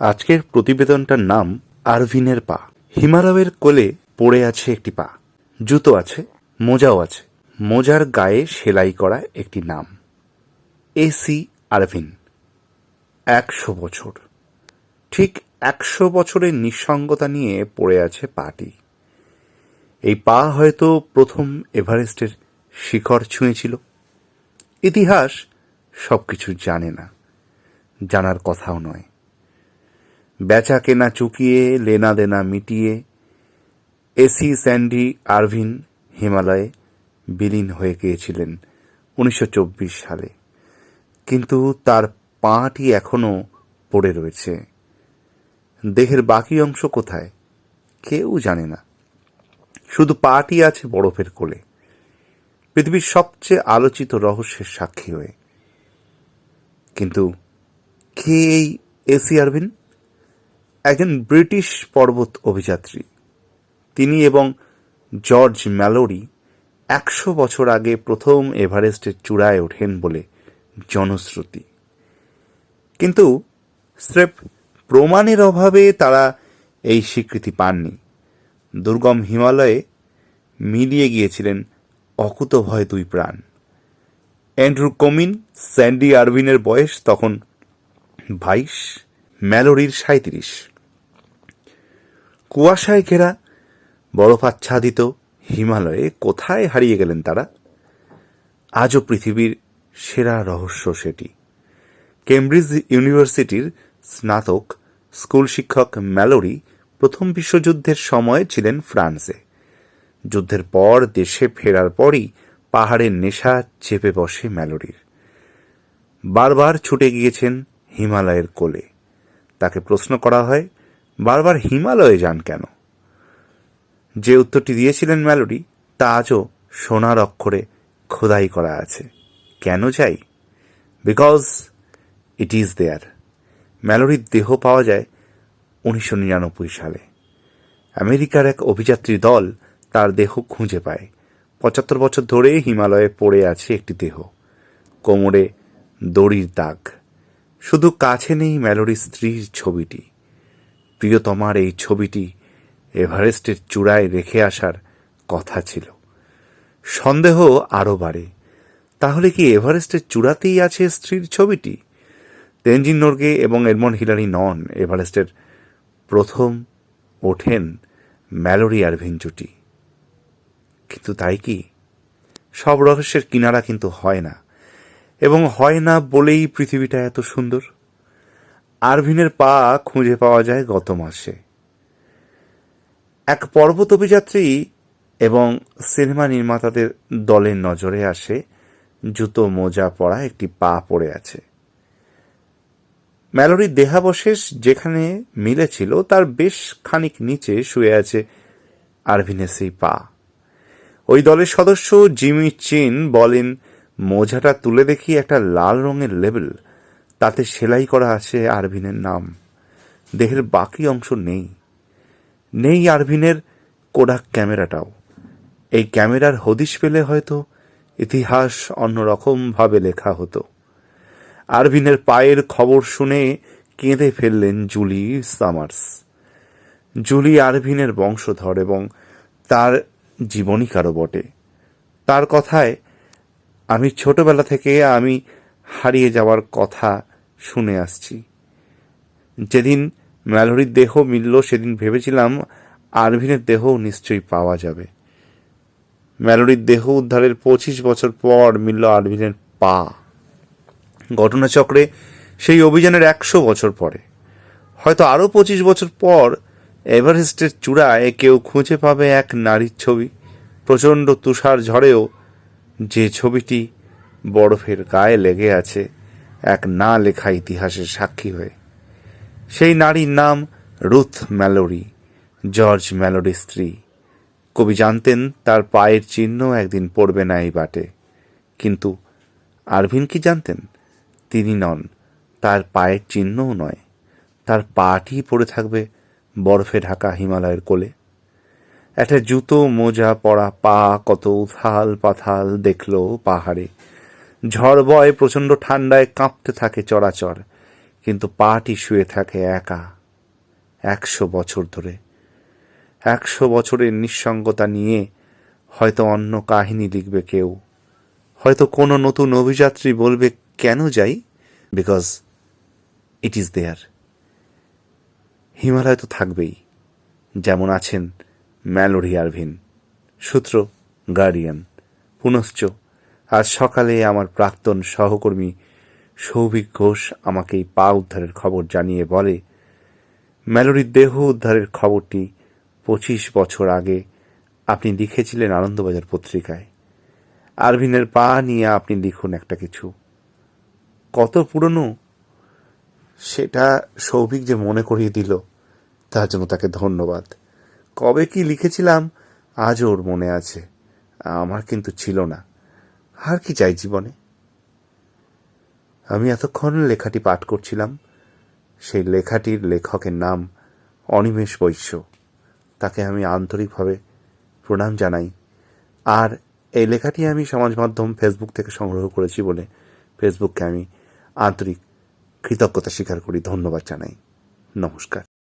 আজকের প্রতিবেদনটার নাম আরভিনের পা। হিমালয়ের কোলে পড়ে আছে একটি পা। জুতো আছে, মোজাও আছে। মোজার গায়ে সেলাই করা একটি নাম। AC Irvine. একশো বছর। ঠিক একশো বছরের নিঃসঙ্গতা নিয়ে পড়ে আছে পাটি। এই পা হয়তো প্রথম এভারেস্টের শিখর ছুঁয়েছিল। ইতিহাস সবকিছু জানে না। জানার কথাও নয়। বেচা কেনা চুকিয়ে লেনা দেনা মিটিয়ে, এসি স্যান্ডি আরভিন হিমালয়ে বিলীন হয়ে গিয়েছিলেন উনিশশো চব্বিশ সালে। কিন্তু তার পাটি এখনও পড়ে রয়েছে। দেহের বাকি অংশ কোথায়? কেউ জানে না। শুধু পাটি আছে বরফের কোলে। পৃথিবীর সবচেয়ে আলোচিত রহস্যের সাক্ষী হয়ে। কিন্তু কে এই এসি আরভিন? একজন ব্রিটিশ পর্বত অভিযাত্রী। তিনি এবং জর্জ ম্যালোরি একশো বছর আগে প্রথম এভারেস্টের চূড়ায় ওঠেন বলে জনশ্রুতি। কিন্তু স্রেফ প্রমাণের অভাবে তারা এই স্বীকৃতি পাননি। দুর্গম হিমালয়ে মিলিয়ে গিয়েছিলেন অকুতভয় দুই প্রাণ। অ্যান্ড্রু কমিন, স্যান্ডি আরভিনের বয়স তখন বাইশ, ম্যালোরির সাঁত্রিশ কুয়াশায় ঘেরা বরফাচ্ছাদিত হিমালয়ে কোথায় হারিয়ে গেলেন তারা? আজও পৃথিবীর সেরা রহস্য সেটি। কেমব্রিজ ইউনিভার্সিটির স্নাতক স্কুল শিক্ষক ম্যালোরি প্রথম বিশ্বযুদ্ধের সময় ছিলেন ফ্রান্সে। যুদ্ধের পর দেশে ফেরার পরই পাহাড়ের নেশা চেপে বসে ম্যালোরির। বারবার ছুটে গিয়েছেন হিমালয়ের কোলে। তাকে প্রশ্ন করা হয় বারবার হিমালয়ে যান কেন? যে উত্তরটি দিয়েছিলেন ম্যালোডি, তা আজও সোনার অক্ষরে খোদাই করা আছে। কেন যাই? বিকজ ইট ইজ দেয়ার। ম্যালোরির দেহ পাওয়া যায় উনিশশো নিরানব্বই সালে। আমেরিকার এক অভিযাত্রী দল তার দেহ খুঁজে পায়। পঁচাত্তর বছর ধরে হিমালয়ে পড়ে আছে একটি দেহ। কোমরে দড়ির দাগ। শুধু কাছে নেই ম্যালোরির স্ত্রীর ছবিটি। প্রিয়তমার এই ছবিটি এভারেস্টের চূড়ায় রেখে আসার কথা ছিল। সন্দেহ আরও বাড়ে। তাহলে কি এভারেস্টের চূড়াতেই আছে স্ত্রীর ছবিটি? তেনজিন নোরগে এবং এডমন্ড হিলারি নন এভারেস্টের প্রথম ওঠেন ম্যালোরি আরভিন জুটি। কিন্তু তাই কি? সব রহস্যের কিনারা কিন্তু হয় না। এবং হয় না বলেই পৃথিবীটা এত সুন্দর। আরভিনের পা খুঁজে পাওয়া যায় গত মাসে। এক পর্বত অভিযাত্রী এবং সিনেমা নির্মাতাদের দলের নজরে আসে জুতো মোজা পরা একটি পা পড়ে আছে। ম্যালোরির দেহাবশেষ যেখানে মিলেছিল, তার বেশ খানিক নিচে শুয়ে আছে আরভিনের সেই পা। ওই দলের সদস্য জিমি চিন বলেন, মোজাটা তুলে দেখি একটা লাল রঙের লেবেল তাতে সেলাই করা আছে আরভিনের নাম। দেহের বাকি অংশ নেই। নেই আরভিনের কোডাক ক্যামেরাটাও। এই ক্যামেরার হদিশ পেলে হয়তো ইতিহাস অন্যরকমভাবে লেখা হতো। আরভিনের পায়ের খবর শুনে কেঁদে ফেললেন জুলি সামার্স। জুলি আরভিনের বংশধর এবং তার জীবনীকারও বটে। তার কথায়, আমি ছোটবেলা থেকে আমি হারিয়ে যাওয়ার কথা শুনে আসছি। যেদিন ম্যালোরির দেহ মিলল, সেদিন ভেবেছিলাম আরভিনের দেহ নিশ্চয়ই পাওয়া যাবে। ম্যালোরির দেহ উদ্ধারের পঁচিশ বছর পর মিলল আরভিনের পা। ঘটনাচক্রে সেই অভিযানের একশো বছর পরে। হয়তো আরও পঁচিশ বছর পর এভারেস্টের চূড়ায় কেউ খুঁজে পাবে এক নারীর ছবি। প্রচণ্ড তুষার ঝড়েও যে ছবিটি বরফের গায়ে লেগে আছে এক না লেখা ইতিহাসের সাক্ষী হয়ে। সেই নারীর নাম রুথ ম্যালোরি, জর্জ ম্যালোরির স্ত্রী। কবি জানতেন তার পায়ের চিহ্ন একদিন পড়বে না এই বাটে। কিন্তু আরভিন কি জানতেন? তিনি নন, তার পায়ের চিহ্নও নয়। তার পাটি পড়ে থাকবে বরফে ঢাকা হিমালয়ের কোলে। একটা জুতো, মোজা পরা পা কত উথাল পাথাল দেখল পাহাড়ে। ঝড় বয় প্রচণ্ড ঠান্ডায় কাঁপতে থাকে চরাচর, কিন্তু পাটি শুয়ে থাকে একা। একশো বছর ধরে। একশো বছরের নিঃসঙ্গতা নিয়ে হয়তো অন্য কাহিনী লিখবে কেউ। হয়তো কোনো নতুন অভিযাত্রী বলবে, কেন যাই? Because it is there Himalaya তো থাকবেই, যেমন আছেন ম্যালোরি আরভিন সূত্র গার্ডিয়ান পুনশ্চ আজ সকালে আমার প্রাক্তন সহকর্মী সৌভিক ঘোষ আমাকে এই পা উদ্ধারের খবর জানিয়ে বলে ম্যালোরির দেহ উদ্ধারের খবরটি পঁচিশ বছর আগে আপনি লিখেছিলেন আনন্দবাজার পত্রিকায়। আরভিনের পা নিয়ে আপনি লিখুন একটা কিছু। কত পুরনো? সেটা সৌভিক যে মনে করিয়ে দিল, তার জন্য তাকে ধন্যবাদ। কবে কি লিখেছিলাম, আজও ওর মনে আছে। আমার কিন্তু ছিল না। আর কি চাই জীবনে? আমি এতক্ষণ লেখাটি পাঠ করছিলাম, সেই লেখাটির লেখকের নাম অনিমেষ বৈশ্য। তাকে আমি আন্তরিকভাবে প্রণাম জানাই। আর এই লেখাটি আমি সমাজ মাধ্যম ফেসবুক থেকে সংগ্রহ করেছি বলে ফেসবুককে আমি আন্তরিক কৃতজ্ঞতা স্বীকার করি, ধন্যবাদ জানাই। নমস্কার।